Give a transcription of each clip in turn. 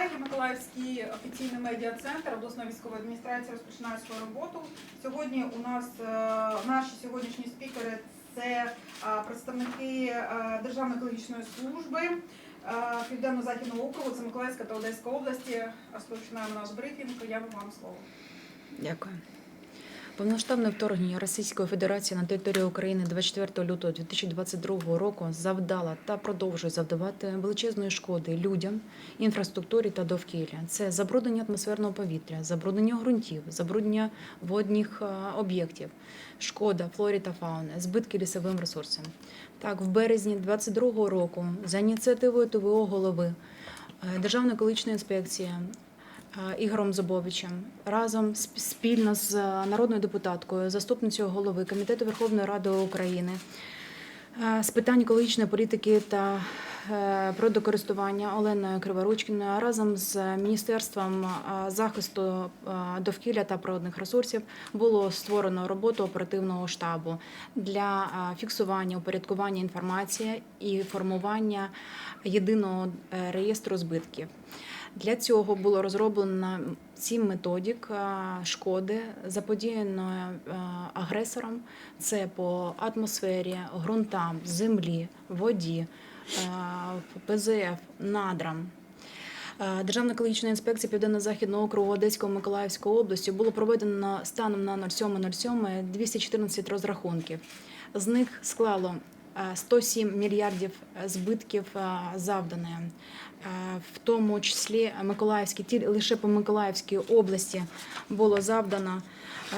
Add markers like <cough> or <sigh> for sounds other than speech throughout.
колеги, Миколаївський офіційний медіа-центр обласної військової адміністрації розпочинає свою роботу. Сьогодні у нас е, наші сьогоднішні спікери це е, представники е, Державної екологічної служби Південно-Західного округу, це Миколаївська та Одеська області. Розпочинаємо наш брифінг. Я вам слово. Дякую. Повноштабне вторгнення Російської Федерації на територію України 24 лютого 2022 року завдало та продовжує завдавати величезної шкоди людям, інфраструктурі та довкілля. Це забруднення атмосферного повітря, забруднення ґрунтів, забруднення водних об'єктів, шкода флорі та фауни, збитки лісовим ресурсам. Так, в березні 2022 року за ініціативою ТВО голови е, Державної екологічної інспекції Ігорем Зубовичем разом спільно з е, народною депутаткою, заступницею голови Комітету Верховної Ради України е, з питань екологічної політики та е, природокористування Оленою Криворучкіною разом з Міністерством е, захисту е, довкілля та природних ресурсів було створено роботу оперативного штабу для е, фіксування, упорядкування інформації і формування єдиного е, реєстру збитків. Для цього було розроблено сім методик е, шкоди, заподіяної е, агресором. Це по атмосфері, ґрунтам, землі, воді, е, ПЗФ, надрам. Державна екологічна інспекція Південно-Західного округу Одеської Миколаївської області було проведено станом на 07.07 214 розрахунків. З них склало 107 мільярдів збитків завдане, Е, в тому числі Миколаївській, ті- лише по Миколаївській області було завдано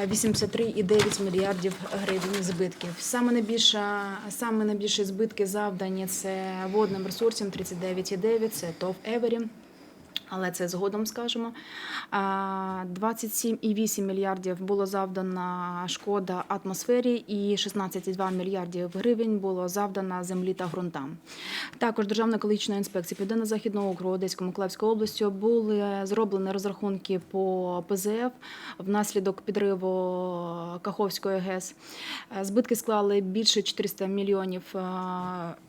е, 83,9 мільярдів гривень збитків. Саме найбільше, саме найбільші збитки завдані це водним ресурсом 39,9, це ТОВ Евері. Але це згодом скажемо. 27,8 мільярдів було завдано шкода атмосфері, і 16,2 мільярдів гривень було завдано землі та ґрунтам. Також Державна екологічна інспекція Південно-Західного округу Одеської Миколаївської області були зроблені розрахунки по ПЗФ внаслідок підриву Каховської ГЕС. Збитки склали більше 400 мільйонів е,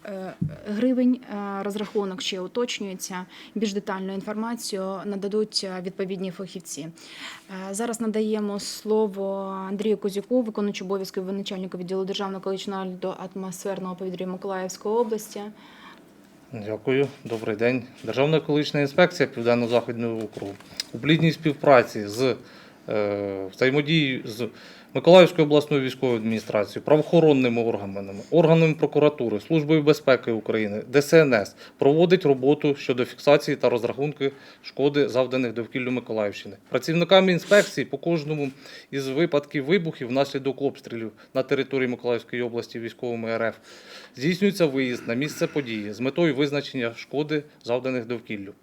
е, гривень. Е, Розрахунок ще уточнюється. Більш детальну інформацію нададуть е, відповідні фахівці. Е, Зараз надаємо слово Андрію Козюку, виконуючому обов'язки начальника відділу державного до атмосферного повітря Миколаївської області. Дякую, добрий день. Державна екологічна інспекція Південно-Західного округу у плідній співпраці з е, взаємодією з Миколаївською обласною військовою адміністрацією, правоохоронними органами, органами прокуратури, Службою безпеки України, ДСНС проводить роботу щодо фіксації та розрахунки шкоди, завданих довкіллю Миколаївщини. Працівниками інспекції по кожному із випадків вибухів внаслідок обстрілів на території Миколаївської області військовими РФ здійснюється виїзд на місце події з метою визначення шкоди, завданих довкіллю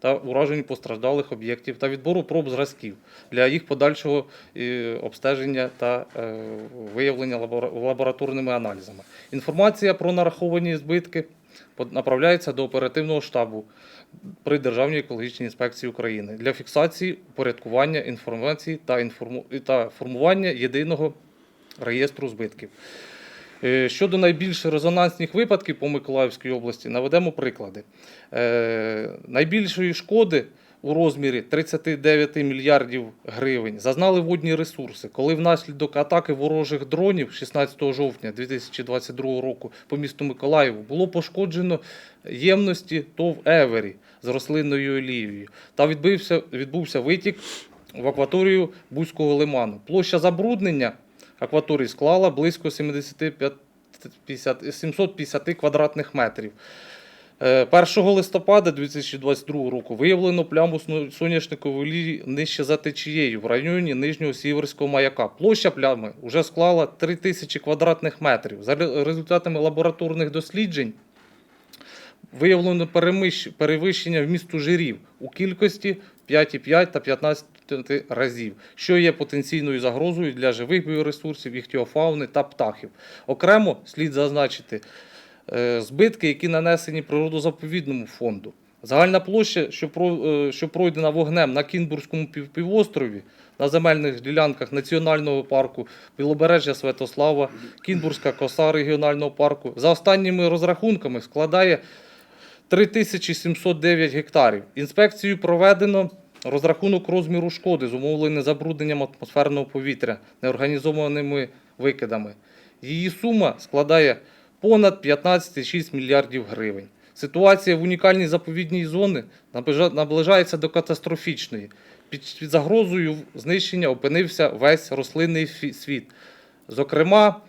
та уражень постраждалих об'єктів та відбору проб зразків для їх подальшого е, обстеження та е, виявлення лабораторними аналізами. Інформація про нараховані збитки направляється до оперативного штабу при Державній екологічній інспекції України для фіксації, упорядкування інформації та, формування єдиного реєстру збитків. Е, Щодо найбільш резонансних випадків по Миколаївській області, наведемо приклади. Е, Найбільшої шкоди у розмірі 39 мільярдів гривень зазнали водні ресурси, коли внаслідок атаки ворожих дронів 16 жовтня 2022 року по місту Миколаєву було пошкоджено ємності ТОВ Евері з рослинною олією та відбився, відбувся витік в акваторію Бузького лиману. Площа забруднення акваторії склала близько 75 50 750 квадратних метрів. Е, 1 листопада 2022 року виявлено пляму соняшникової нижче за течією в районі Нижнього Сіверського маяка. Площа плями вже склала 3000 квадратних метрів. За результатами лабораторних досліджень виявлено перевищення вмісту жирів у кількості 5,5 та 15 разів, що є потенційною загрозою для живих біоресурсів, іхтіофауни та птахів. Окремо слід зазначити е, збитки, які нанесені природозаповідному фонду. Загальна площа, що, е, пройдена вогнем на Кінбурзькому пів- півострові, на земельних ділянках Національного парку Білобережжя Святослава, Кінбурзька коса регіонального парку, за останніми розрахунками складає 3709 гектарів. Інспекцію проведено розрахунок розміру шкоди, зумовлений забрудненням атмосферного повітря неорганізованими викидами. Її сума складає понад 15,6 мільярдів гривень. Ситуація в унікальній заповідній зоні наближається до катастрофічної. Під, загрозою знищення опинився весь рослинний світ. Зокрема,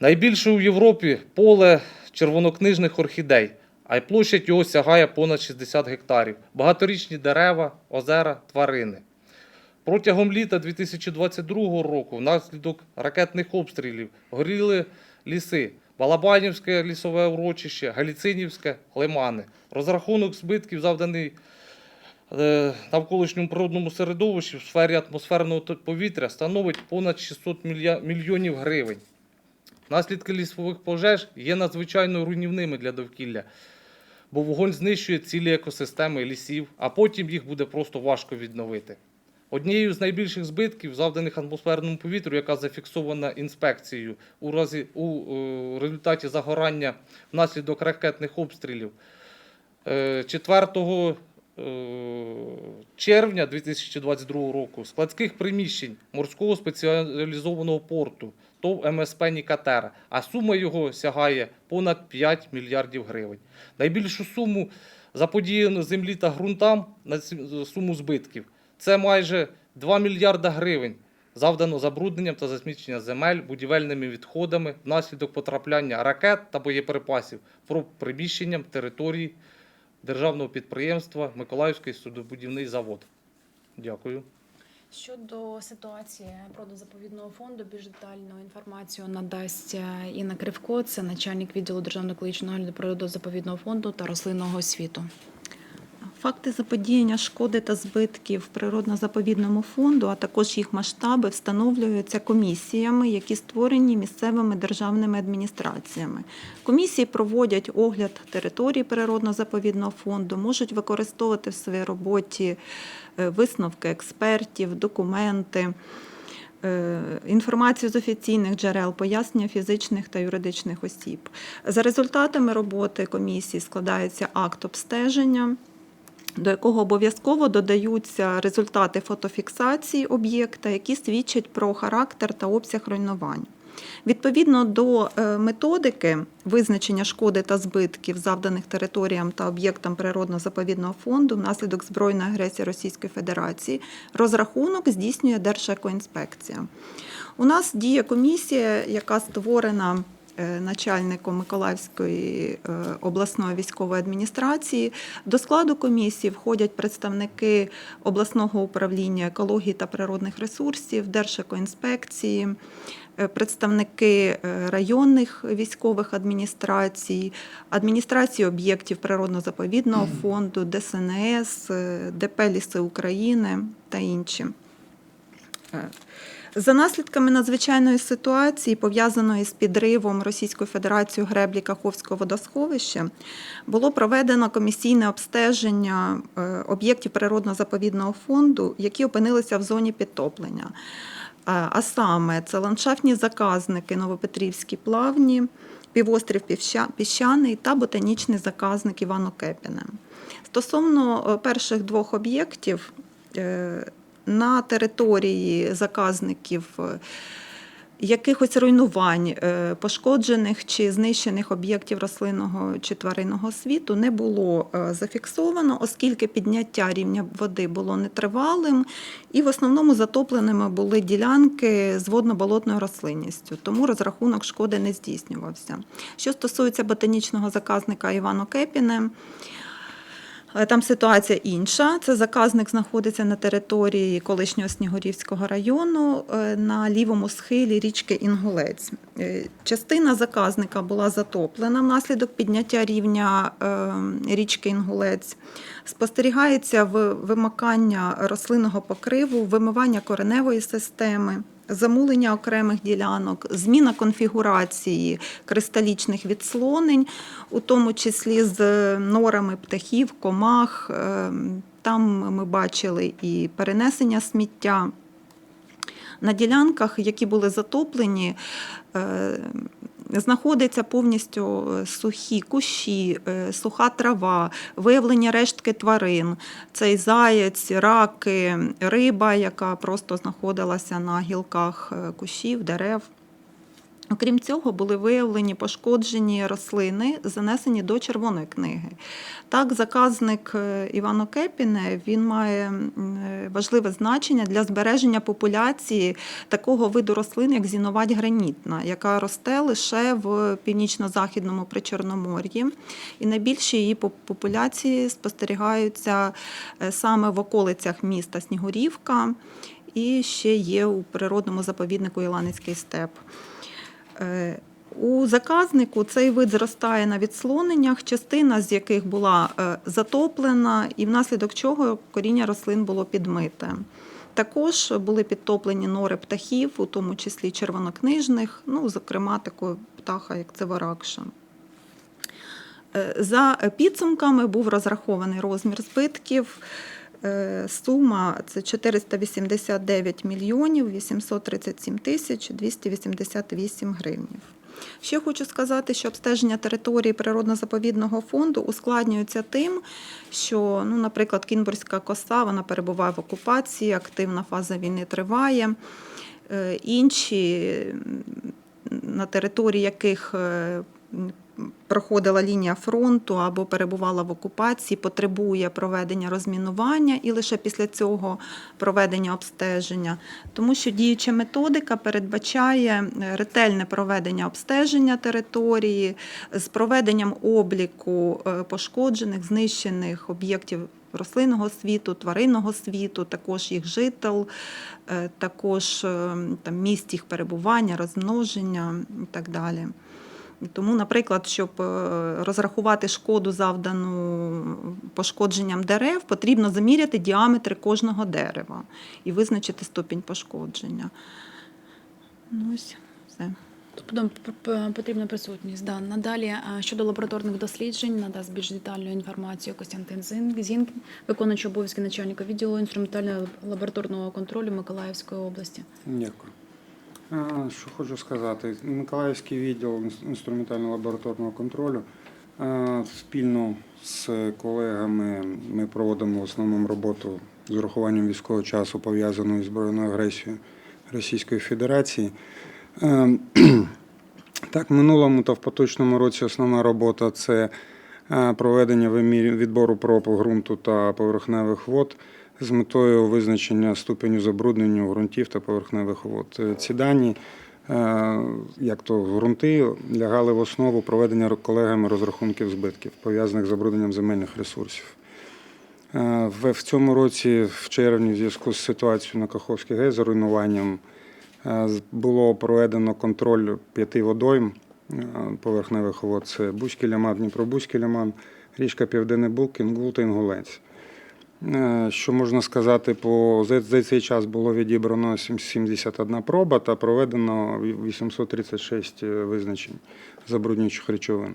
найбільше у Європі поле червонокнижних орхідей, а й площадь його сягає понад 60 гектарів. Багаторічні дерева, озера, тварини. Протягом літа 2022 року внаслідок ракетних обстрілів горіли ліси, Балабанівське лісове урочище, Галіцинівське, Лимани. Розрахунок збитків, завданий е, навколишньому природному середовищі в сфері атмосферного повітря, становить понад 600 мільйонів гривень. Наслідки лісових пожеж є надзвичайно руйнівними для довкілля, бо вогонь знищує цілі екосистеми лісів, а потім їх буде просто важко відновити. Однією з найбільших збитків, завданих атмосферному повітрю, яка зафіксована інспекцією у, разі, у е, результаті загорання внаслідок ракетних обстрілів, е, 4 е, червня 2022 року складських приміщень морського спеціалізованого порту ТОВ МСП Нікатера, а сума його сягає понад 5 мільярдів гривень. Найбільшу суму заподіяно землі та ґрунтам на суму збитків. Це майже 2 мільярда гривень. Завдано забрудненням та засмічення земель будівельними відходами внаслідок потрапляння ракет та боєприпасів про приміщенням території державного підприємства Миколаївський судобудівний завод. Дякую. Щодо ситуації продозаповідного фонду, більш детальну інформацію надасть е, Інна Кривко, це начальник відділу державного екологічного нагляду природозаповідного фонду та рослинного світу. Факти заподіяння шкоди та збитків природно-заповідному фонду, а також їх масштаби встановлюються комісіями, які створені місцевими державними адміністраціями. Комісії проводять огляд території природно-заповідного фонду, можуть використовувати в своїй роботі е, висновки експертів, документи. е, Інформацію з офіційних джерел, пояснення фізичних та юридичних осіб. За результатами роботи комісії складається акт обстеження, до якого обов'язково додаються результати фотофіксації об'єкта, які свідчать про характер та обсяг руйнувань. Відповідно до е, методики визначення шкоди та збитків, завданих територіям та об'єктам природно-заповідного фонду внаслідок збройної агресії Російської Федерації, розрахунок здійснює Держекоінспекція. У нас діє комісія, яка створена начальником Миколаївської е, обласної військової адміністрації. До складу комісії входять представники обласного управління екології та природних ресурсів, Держекоінспекції, е, представники е, районних військових адміністрацій, адміністрації об'єктів природно-заповідного фонду, ДСНС, е, ДП Ліси України та інші. За наслідками надзвичайної ситуації, пов'язаної з підривом Російською Федерацією греблі Каховського водосховища, було проведено комісійне обстеження е, об'єктів природно-заповідного фонду, які опинилися в зоні підтоплення. Е, А саме це ландшафтні заказники Новопетрівські плавні, півострів Піщаний та ботанічний заказник Івано Кепіне. Стосовно е, перших двох об'єктів, на території заказників е, якихось руйнувань, е, пошкоджених чи знищених об'єктів рослинного чи тваринного світу не було е, зафіксовано, оскільки підняття рівня води було нетривалим, і в основному затопленими були ділянки з водно-болотною рослинністю, тому розрахунок шкоди не здійснювався. Що стосується ботанічного заказника Івано Кепіне, Там ситуація інша. Це заказник знаходиться на території колишнього Снігурівського району е, на лівому схилі річки Інгулець. Е, Частина заказника була затоплена внаслідок підняття рівня е, річки Інгулець. Спостерігається вимикання рослинного покриву, вимивання кореневої системи. Замулення окремих ділянок, зміна конфігурації кристалічних відслонень, у тому числі з норами птахів, комах. Е, Там ми бачили і перенесення сміття. На ділянках, які були затоплені, знаходяться повністю е, сухі кущі, е, суха трава, виявлені рештки тварин. Цей заєць, раки, риба, яка просто знаходилася на гілках е, кущів, дерев. Окрім цього, були виявлені пошкоджені рослини, занесені до червоної книги. Так, заказник е, Івано Кепіне він має е, важливе значення для збереження популяції такого виду рослин, як зіновать гранітна, яка росте лише в північно-західному причорномор'ї. І найбільші її популяції спостерігаються е, саме в околицях міста Снігурівка і ще є у природному заповіднику Іланицький степ. Е, У заказнику цей вид зростає на відслоненнях, частина з яких була е, затоплена, і внаслідок чого коріння рослин було підмите. Також були підтоплені нори птахів, у тому числі червонокнижних, ну, зокрема, такого птаха, як циваракша. Е, За підсумками був розрахований розмір збитків. Е, Сума це 489 мільйонів 837 тисяч 288 гривнів. Ще хочу сказати, що обстеження території природно-заповідного фонду ускладнюється тим, що, ну, наприклад, Кінбурзька коса вона перебуває в окупації, активна фаза війни триває. Е, Інші, на території яких е, проходила лінія фронту або перебувала в окупації, потребує проведення розмінування і лише після цього проведення обстеження, тому що діюча методика передбачає е, ретельне проведення обстеження території з проведенням обліку е, пошкоджених, знищених об'єктів. Рослинного світу, тваринного світу, також їх жител, е, також е, там, місць їх перебування, розмноження і так далі. Тому, наприклад, щоб е, розрахувати шкоду, завдану пошкодженням дерев, потрібно заміряти діаметри кожного дерева і визначити ступінь пошкодження. Ну, ось все. Тобто потрібна присутність. Да. Надалі щодо лабораторних досліджень надасть більш детальну інформацію Костянтин Зін- Зінкін, виконуючий обов'язки начальника відділу інструментального лабораторного контролю Миколаївської області. Дякую. Що хочу сказати, Миколаївський відділ інструментально-лабораторного контролю спільно з колегами ми проводимо в основному роботу з урахуванням військового часу, пов'язану із збройною агресією Російської Федерації. <clears throat> Так, минулому та в поточному році основна робота це проведення відбору проб ґрунту та поверхневих вод з метою визначення ступеню забруднення ґрунтів та поверхневих вод. Е, Ці дані, е, як то ґрунти, лягали в основу проведення колегами розрахунків збитків, пов'язаних з забрудненням земельних ресурсів. Е, В цьому році, в червні, в зв'язку з ситуацією на Каховській ГЕС, руйнуванням, було проведено контроль п'яти водойм поверхневих вод. Це Бузький ляман, Дніпробузький ляман, річка Південний Буг, Інгул та Інгулець. Е, Що можна сказати, по за, цей час було відібрано 71 проба та проведено 836 визначень забруднюючих речовин.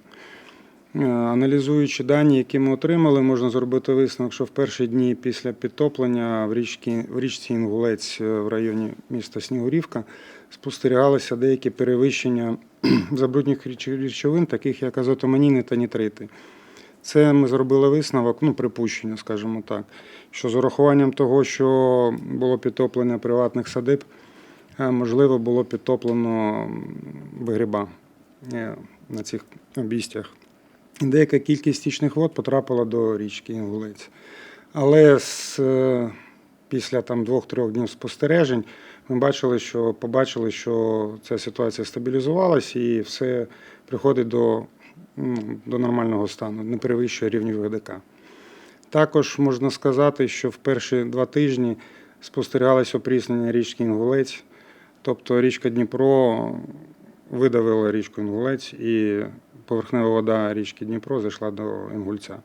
Е, Аналізуючи дані, які ми отримали, можна зробити висновок, що в перші дні після підтоплення в, річці, в річці Інгулець е, в районі міста Снігурівка спостерігалися деякі перевищення <clears throat> забруднюючих речовин, таких як азотоманіни та нітрити. Це ми зробили висновок, ну, припущення, скажімо так, що з урахуванням того, що було підтоплення приватних садиб, е, можливо, було підтоплено вигріба е, на цих обійстях. Деяка кількість стічних вод потрапила до річки Інгулець. Але з, е, після там, двох-трьох днів спостережень ми бачили, що, побачили, що ця ситуація стабілізувалась і все приходить до, до нормального стану, не перевищує рівнів ГДК. Також можна сказати, що в перші два тижні спостерігалось опріснення річки Інгулець, тобто річка Дніпро видавила річку Інгулець і поверхнева вода річки Дніпро зайшла до Інгульця.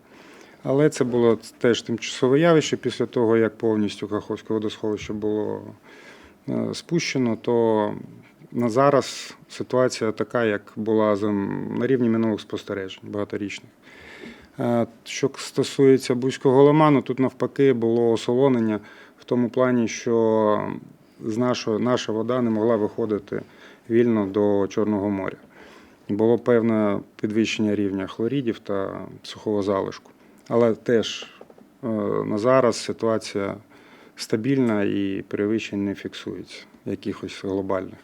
Але це було теж тимчасове явище після того, як повністю Каховське водосховище було е, спущено, то на зараз ситуація така, як була за- на рівні минулих спостережень багаторічних. Е, Що стосується Бузького лиману, тут навпаки було осолонення в тому плані, що з нашого, наша вода не могла виходити вільно до Чорного моря. було певне підвищення рівня хлорідів та сухого залишку. Але теж е, на зараз ситуація стабільна і перевищень не фіксується, якихось глобальних.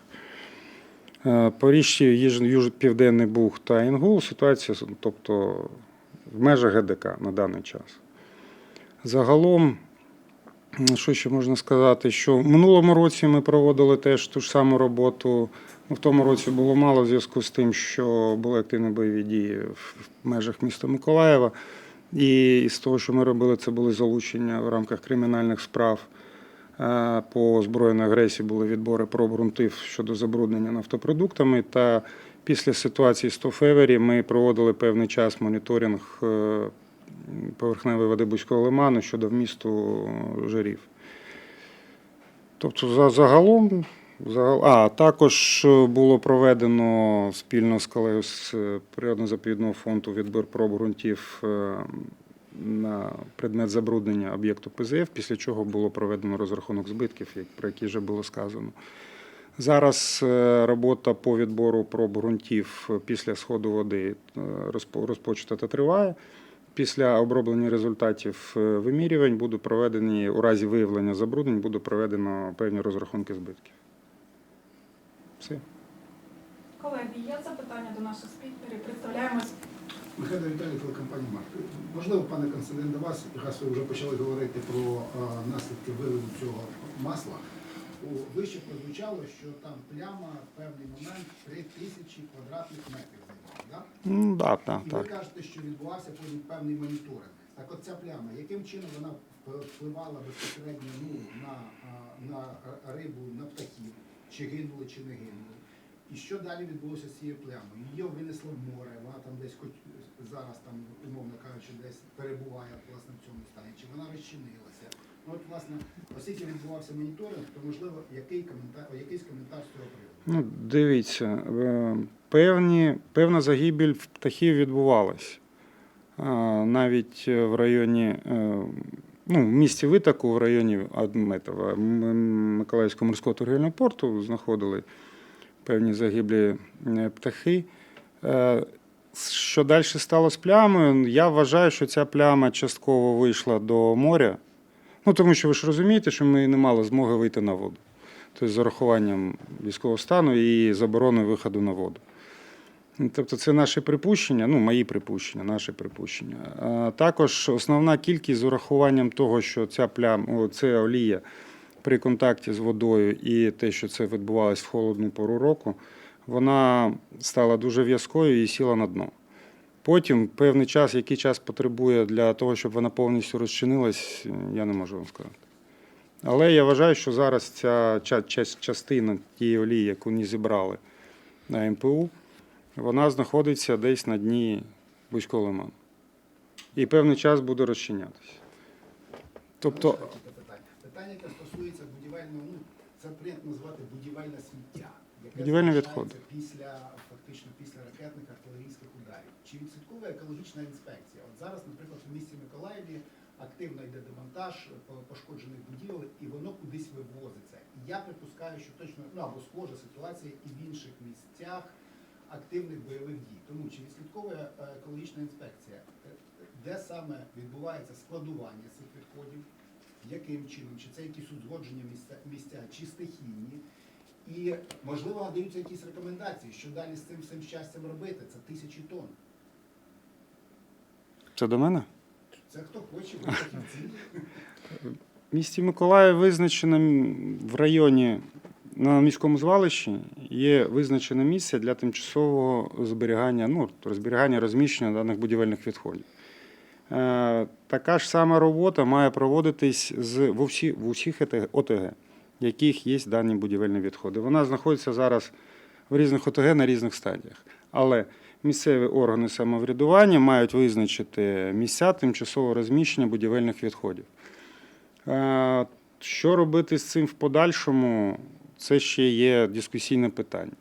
Е, По річці Юж- Південний Буг та Інгул ситуація, тобто в межах ГДК на даний час. Загалом, що ще можна сказати, що в минулому році ми проводили теж ту ж саму роботу. В тому році було мало в зв'язку з тим, що були активні бойові дії в межах міста Миколаєва. І з того, що ми робили, це були залучення в рамках кримінальних справ по збройній агресії, були відбори проб ґрунтів щодо забруднення нафтопродуктами. Та після ситуації з Тофевері ми проводили певний час моніторинг е, поверхневої води Бузького лиману щодо вмісту жирів. Тобто, за- загалом, а також е, було проведено спільно з колегою з е, природно-заповідного фонду відбір проб ґрунтів е, на предмет забруднення об'єкту ПЗФ, після чого було проведено розрахунок збитків, про які вже було сказано. Зараз е, робота по відбору проб ґрунтів після сходу води е, розпочата та триває. Після оброблення результатів е, вимірювань будуть проведені у разі виявлення забруднень, буде проведено певні розрахунки збитків. Все. Колеги, є запитання до наших спікерів. Представляємось. Михайло Віталій, телекомпанія Марк. Можливо, пане Константин, до вас, раз ви вже почали говорити про наслідки виливу цього масла. Вище прозвучало, що там пляма в певний момент 3 тисячі квадратних метрів займала. Да? Ну, да, так, І ви так. кажете, що відбувався потім певний моніторинг. Так от ця пляма, яким чином вона впливала безпосередньо ну, на, на рибу, на птахів, чи гинули, чи не гинули? І що далі відбулося з цією плямою? Її винесло в море, вона там десь хоч зараз там, умовно кажучи, десь перебуває власне в цьому стані, чи вона розчинилася. Ну от, власне, оскільки відбувався моніторинг, то можливо який коментар, якийсь коментар з цього приводу. Ну, дивіться, е, певні, певна загибель птахів відбувалась. Навіть е, в районі, е, ну, в місті Витоку, в районі Адметова, Миколаївського морського торгівельного порту знаходили певні загиблі е, птахи. Е, Що далі стало з плямою? Я вважаю, що ця пляма частково вийшла до моря. Ну, тому що ви ж розумієте, що ми не мали змоги вийти на воду тобто з урахуванням військового стану і забороною виходу на воду. Тобто це наші припущення, ну, мої припущення, наші припущення. А також основна кількість з урахуванням того, що ця плям, о, це олія при контакті з водою і те, що це відбувалось в холодну пору року, вона стала дуже в'язкою і сіла на дно. Потім певний час, який час потребує для того, щоб вона повністю розчинилась, я не можу вам сказати. Але я вважаю, що зараз ця ча- ча- частина тієї олії, яку не зібрали на МПУ, вона знаходиться десь на дні Бузького лиману. І певний час буде розчинятися. Тобто, питання. Яке стосується будівельного, ну це прийнято назвати будівельне сміття, яке Будівельні залишається після фактично після ракетних артилерійських ударів. Чи відслідковує екологічна інспекція? От зараз, наприклад, в місті Миколаєві активно йде демонтаж по- пошкоджених будівель, і воно кудись вивозиться. І я припускаю, що точно ну або схожа ситуація і в інших місцях активних бойових дій. Тому чи відслідковує е, екологічна інспекція, е, де саме відбувається складування цих відходів? Яким чином, чи це якісь узгодження місця, місця чи стихійні. І, можливо, надаються якісь рекомендації, що далі з цим всім щастям робити. Це тисячі тонн. це до мене? Це хто хоче, ви. В місті Миколаїв визначено в районі на міському звалищі є визначене місце для тимчасового зберігання, ну, розберігання розміщення даних будівельних відходів. Е, Така ж сама робота має проводитись з, в, усі, в усіх ОТГ, в яких є дані будівельні відходи. Вона знаходиться зараз в різних ОТГ на різних стадіях. Але місцеві органи самоврядування мають визначити місця тимчасового розміщення будівельних відходів. Е, Що робити з цим в подальшому, це ще є дискусійне питання.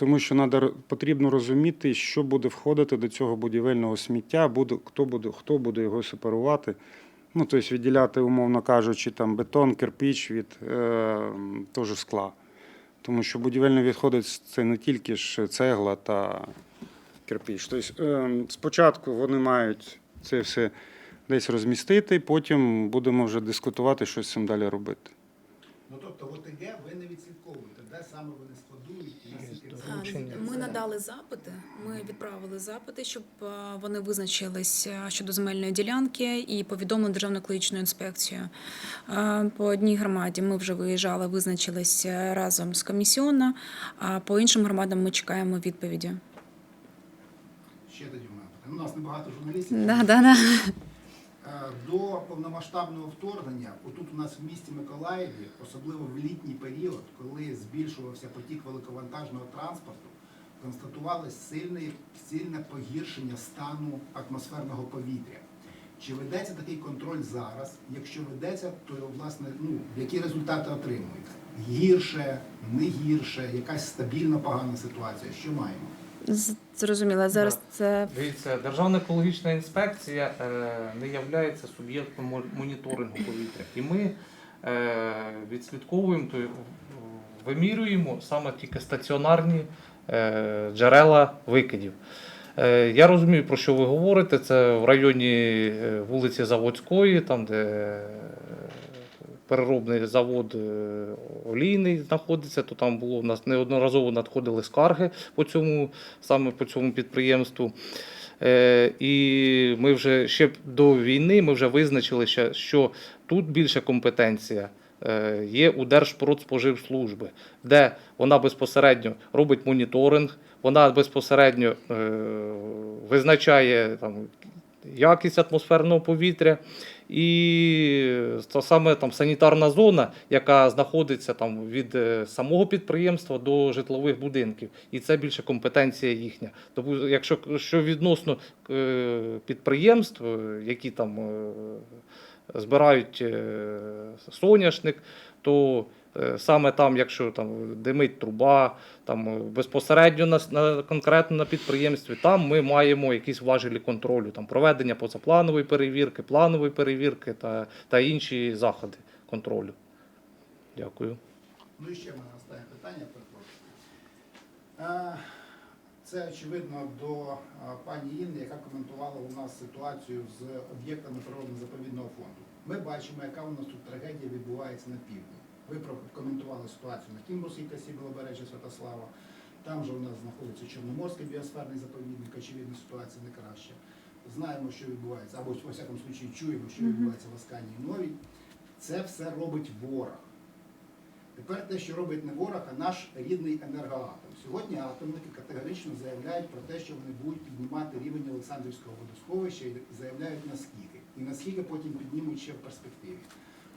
Тому що надо, потрібно розуміти, що буде входити до цього будівельного сміття, буде, хто, буде, хто буде його сепарувати. Ну, тобто відділяти, умовно кажучи, там бетон, кирпіч від е, теж скла. Тому що будівельні відходи це не тільки ж цегла та кирпич. Тобто, е, спочатку вони мають це все десь розмістити, потім будемо вже дискутувати, що з цим далі робити. Ну тобто в ОТГ ви не відслідковуєте, де саме вони складують. Ми надали запити. Ми відправили запити, щоб е, вони визначились е, щодо земельної ділянки і повідомили Державну екологічну інспекцію. Е, По одній громаді ми вже виїжджали, визначились разом з комісіонно, а по іншим громадам ми чекаємо відповіді. ще тоді в мене питання. У нас небагато журналістів. Да, да, да. Е, До повномасштабного вторгнення, отут у нас в місті Миколаєві, особливо в літній період, коли збільшувався потік великовантажного транспорту, констатувалось сильне, сильне погіршення стану атмосферного повітря. Чи ведеться такий контроль зараз? Якщо ведеться, то власне ну які результати отримуєте? Гірше, не гірше, якась стабільно погана ситуація. Що маємо? Зрозуміло. Зараз це Дивіться, Державна екологічна інспекція е, не є суб'єктом моніторингу повітря. І ми е, відслідковуємо, то, вимірюємо саме тільки стаціонарні е, джерела викидів. Я розумію, про що ви говорите. Це в районі вулиці Заводської, там, де переробний завод е, олійний знаходиться, то там було в нас неодноразово надходили скарги по цьому, саме по цьому підприємству. Е, І ми вже ще до війни ми вже визначили, що тут більша компетенція е, є у Держпродспоживслужби, де вона безпосередньо робить моніторинг, вона безпосередньо визначає там, якість атмосферного повітря. І це саме там санітарна зона, яка знаходиться там від е, самого підприємства до житлових будинків, і це більше компетенція їхня. Тому, якщо що відносно е, підприємств, е, які там збирають соняшник, то саме там, якщо там димить труба, там е, безпосередньо на, на конкретно на підприємстві, там ми маємо якісь важелі контролю, там проведення позапланової перевірки, планової перевірки та, та інші заходи контролю. Дякую. Ну і ще в мене останнє питання, перепрошую. Е, Це очевидно до е, пані Інни, яка коментувала у нас ситуацію з об'єктами природно-заповідного фонду. Ми бачимо, яка у нас тут трагедія відбувається на півдні. Ви прокоментували ситуацію на Кімбурзькій косі Білобережжя Святослава. Там же у нас знаходиться Чорноморський біосферний заповідник, очевидно, ситуація не краща. Знаємо, що відбувається, або во всякому случаї чуємо, що відбувається в Асканії Новій. Це все робить ворог. Тепер те, що робить не ворог, а наш рідний енергоатом. Сьогодні атомники категорично заявляють про те, що вони будуть піднімати рівень Олександрівського водосховища і заявляють наскільки. І наскільки потім піднімуть ще в перспективі.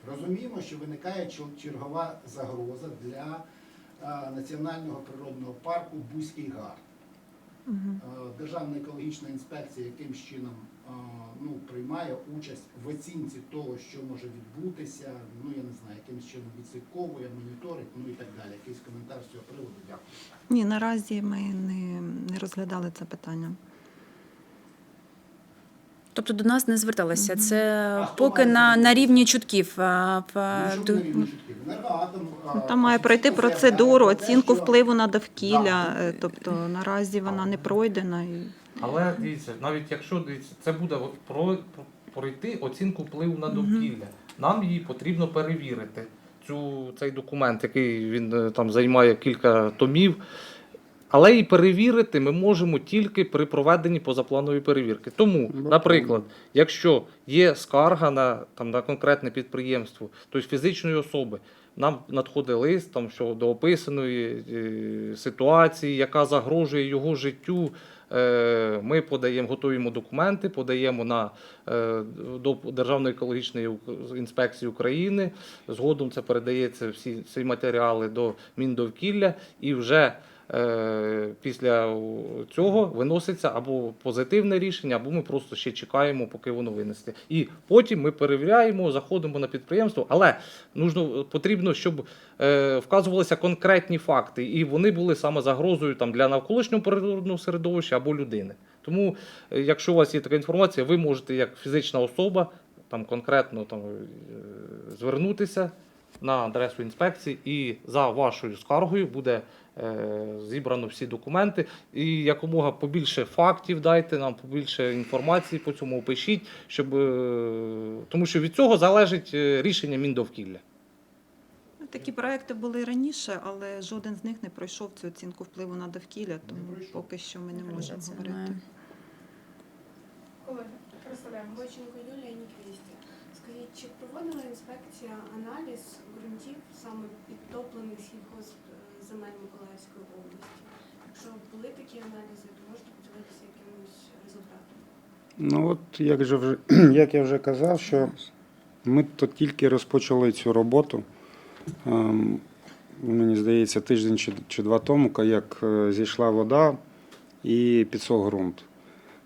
Розуміємо, що виникає чер- чергова загроза для е, національного природного парку Бузький Гар. Е, Державна екологічна інспекція якимсь чином е, ну, приймає участь в оцінці того, що може відбутися, ну я не знаю, якимсь чином відслідковує, моніторить, ну і так далі. Якийсь коментар з цього приводу. Дякую. Ні, наразі ми не, не розглядали це питання. Тобто до нас не зверталися. Це А поки на, на рівні чутків. а, в- Ну, до- на рівні чутків? Енергоатом, Ну, Там має пройти процедуру, оцінку впливу на довкілля. Да. е, Тобто наразі вона не пройдена. І... Але дивіться, навіть якщо дивіться, це буде от про, про- пройти оцінку впливу на довкілля. Нам її потрібно перевірити. Цю, цей документ, який він е, там займає кілька томів. Але і перевірити ми можемо тільки при проведенні позапланової перевірки. Тому, Ну, наприклад, якщо є скарга на, там, на конкретне підприємство, тобто фізичної особи, нам надходить лист там, щодо описаної е, ситуації, яка загрожує його життю. Е, Ми подаємо, готуємо документи, подаємо на е, до Державної екологічної інспекції України. Згодом це передається всі ці матеріали до Міндовкілля і вже. Е, Після цього виноситься або позитивне рішення, або ми просто ще чекаємо, поки воно винесеться. І потім ми перевіряємо, заходимо на підприємство, але нужно, потрібно, щоб е, вказувалися конкретні факти, і вони були саме загрозою там, для навколишнього природного середовища або людини. Тому, е, якщо у вас є така інформація, ви можете як фізична особа там, конкретно там, е, звернутися на адресу інспекції, і за вашою скаргою буде зібрано всі документи. І якомога побільше фактів дайте нам, побільше інформації по цьому опишіть, щоб, е, тому що від цього залежить е, рішення Міндовкілля. Ну, Такі проекти були раніше, але жоден з них не пройшов цю оцінку впливу на довкілля, тому поки що ми не можемо говорити. Колеги, представляємо. Бойченко Юлія Ніквісті. Скажіть, чи проводила інспекція аналіз ґрунтів саме підтоплених сільхозземель Миколаївської області? Якщо були такі аналізи, то можете поділитися якимось результатом? Ну от як, же вже, <clears throat> як я вже казав, що ми то тільки розпочали цю роботу. Ем, Мені здається, тиждень чи, чи два тому, як е, зійшла вода і підсох ґрунт.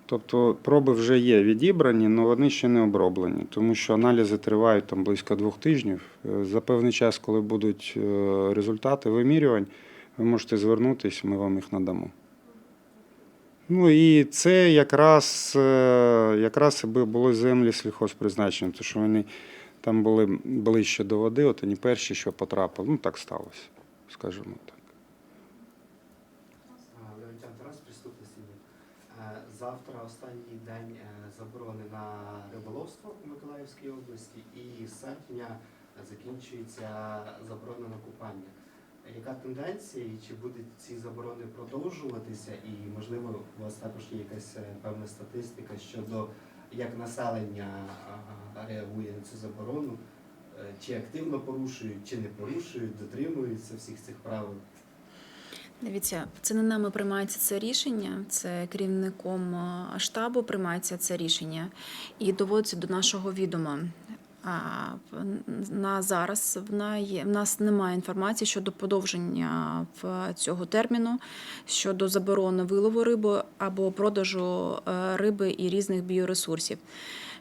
Тобто проби вже є відібрані, але вони ще не оброблені, тому що аналізи тривають там близько двох тижнів. Е, За певний час, коли будуть е, результати вимірювань, ви можете звернутися, ми вам їх надамо. Ну і це якраз, е, якраз аби були землі сільхозпризначення, тому що вони там були ближче до води, от вони перші, що потрапили. Ну так сталося, скажімо так. Завтра останній день е, заборони на риболовство у Миколаївській області, і з серпня закінчується заборона на купання. Яка тенденція і чи будуть ці заборони продовжуватися? І можливо у вас також є якась е, певна статистика щодо як населення реагує на цю заборону, Е, чи активно порушують, чи не порушують, дотримуються всіх цих правил? Дивіться, це не нами приймається це рішення, це керівником штабу приймається це рішення і доводиться до нашого відома. А на зараз в нас немає інформації щодо подовження в цього терміну, щодо заборони вилову риби або продажу е, риби і різних біоресурсів.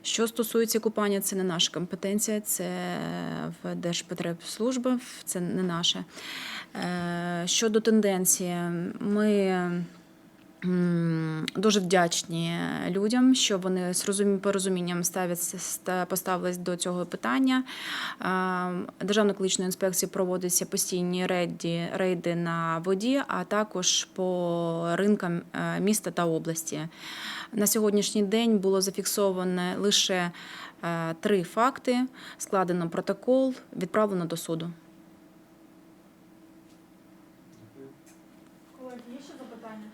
Що стосується купання, це не наша компетенція, це в Держпотребслужба, це не наше. Е, Щодо тенденції, ми дуже вдячні людям, що вони з розумі- порозумінням поставились до цього питання. Е, Державною екологічною інспекцією проводяться постійні рейди, рейди на воді, а також по ринкам е, міста та області. На сьогоднішній день було зафіксовано лише е, три факти, складено протокол, відправлено до суду. Колеги, є ще запитання?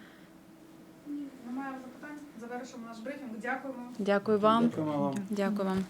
Немає запитань? Завершимо наш брифінг. Дякуємо. Дякую вам. Дякую вам.